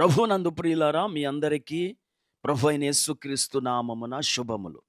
ప్రభునందు ప్రియులారా మీ అందరికీ ప్రభు అయిన యేసుక్రీస్తు నామమున శుభములు.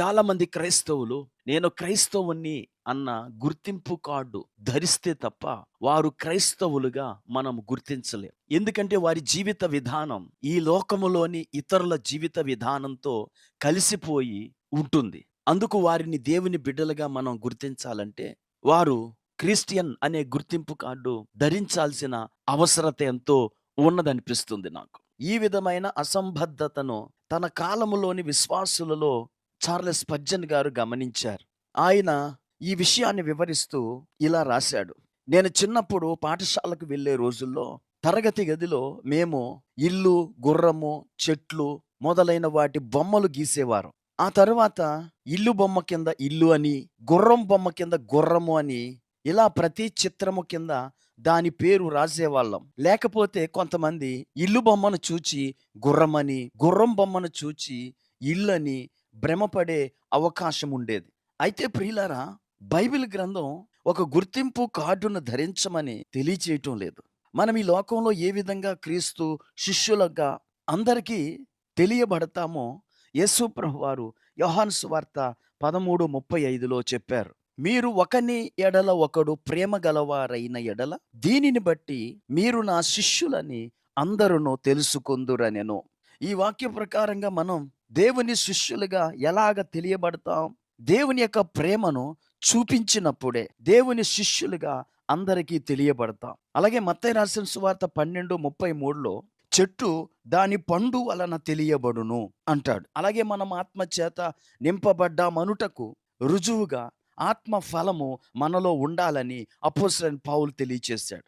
చాలామంది క్రైస్తవులు నేను క్రైస్తవుని అన్న గుర్తింపు కార్డు ధరిస్తే తప్ప వారు క్రైస్తవులుగా మనం గుర్తించలేం. ఎందుకంటే వారి జీవిత విధానం ఈ లోకములోని ఇతరుల జీవిత విధానంతో కలిసిపోయి ఉంటుంది. అందుకు వారిని దేవుని బిడ్డలుగా మనం గుర్తించాలంటే వారు క్రిస్టియన్ అనే గుర్తింపు కార్డు ధరించాల్సిన అవసరత ఎంతో ఉన్నదనిపిస్తుంది నాకు. ఈ విధమైన అసంబద్ధతను తన కాలములోని విశ్వాసులలో చార్లెస్ పజ్జన్ గారు గమనించారు. ఆయన ఈ విషయాన్ని వివరిస్తూ ఇలా రాశాడు. నేను చిన్నప్పుడు పాఠశాలకు వెళ్ళే రోజుల్లో తరగతి గదిలో మేము ఇల్లు గుర్రము చెట్లు మొదలైన వాటి బొమ్మలు గీసేవారు. ఆ తర్వాత ఇల్లు బొమ్మ కింద ఇల్లు అని గుర్రం బొమ్మ కింద గుర్రము అని ఇలా ప్రతి చిత్రము కింద దాని పేరు రాసేవాళ్ళం. లేకపోతే కొంతమంది ఇల్లు బొమ్మను చూచి గుర్రమని గుర్రం బొమ్మను చూచి ఇల్లని భ్రమపడే అవకాశం ఉండేది. అయితే ప్రియులారా బైబిల్ గ్రంథం ఒక గుర్తింపు కార్డును ధరించమని తెలియచేయటం లేదు. మనం ఈ లోకంలో ఏ విధంగా క్రీస్తు శిష్యులుగా అందరికీ తెలియబడతామో యేసు ప్రభు వారు యోహాన్స్ వార్త పదమూడు ముప్పై ఐదులో చెప్పారు. మీరు ఒకని ఎడల ఒకడు ప్రేమ గలవారైన ఎడల దీనిని బట్టి మీరు నా శిష్యులని అందరును తెలుసుకుందురనెను. ఈ వాక్య ప్రకారంగా మనం దేవుని శిష్యులుగా ఎలాగ తెలియబడతాం? దేవుని యొక్క ప్రేమను చూపించినప్పుడే దేవుని శిష్యులుగా అందరికీ తెలియబడతాం. అలాగే మత్తయ రాసిన సువార్త పన్నెండు ముప్పై మూడులో చెట్టు దాని పండు వలన తెలియబడును అంటాడు. అలాగే మనం ఆత్మ చేత నింపబడ్డ మనుటకు రుజువుగా ఆత్మ ఫలము మనలో ఉండాలని అపోసరన్ పావులు తెలియచేశాడు.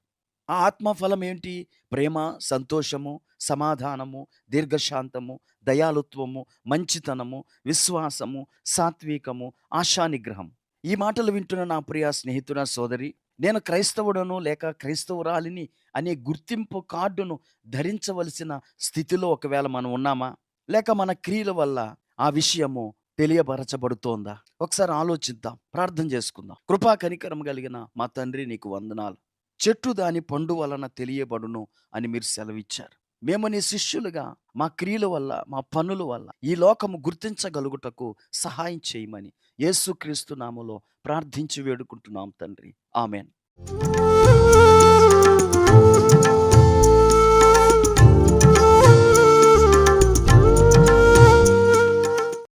ఆ ఆత్మ ఫలం ఏంటి? ప్రేమ సంతోషము సమాధానము దీర్ఘశాంతము దయాలుత్వము మంచితనము విశ్వాసము సాత్వికము ఆశానిగ్రహం. ఈ మాటలు వింటున్న నా ప్రియ స్నేహితున సోదరి నేను క్రైస్తవుడను లేక క్రైస్తవురాలిని అనే గుర్తింపు కార్డును ధరించవలసిన స్థితిలో ఒకవేళ మనం ఉన్నామా? లేక మన క్రియల వల్ల ఆ విషయము తెలియపరచబడుతోందా? ఒకసారి ఆలోచిద్దాం ప్రార్థన చేసుకుందాం. కృపా కనికరం కలిగిన మా తండ్రి నీకు వందనాలు. చెట్టు దాని పండు వలన తెలియబడును అని మీరు సెలవిచ్చారు. మేము నీ శిష్యులుగా మా క్రియల వల్ల మా పనుల వల్ల ఈ లోకము గుర్తించగలుగుటకు సహాయం చేయమని యేసుక్రీస్తు నామలో ప్రార్థించి వేడుకుంటున్నాం తండ్రి. ఆమెన్.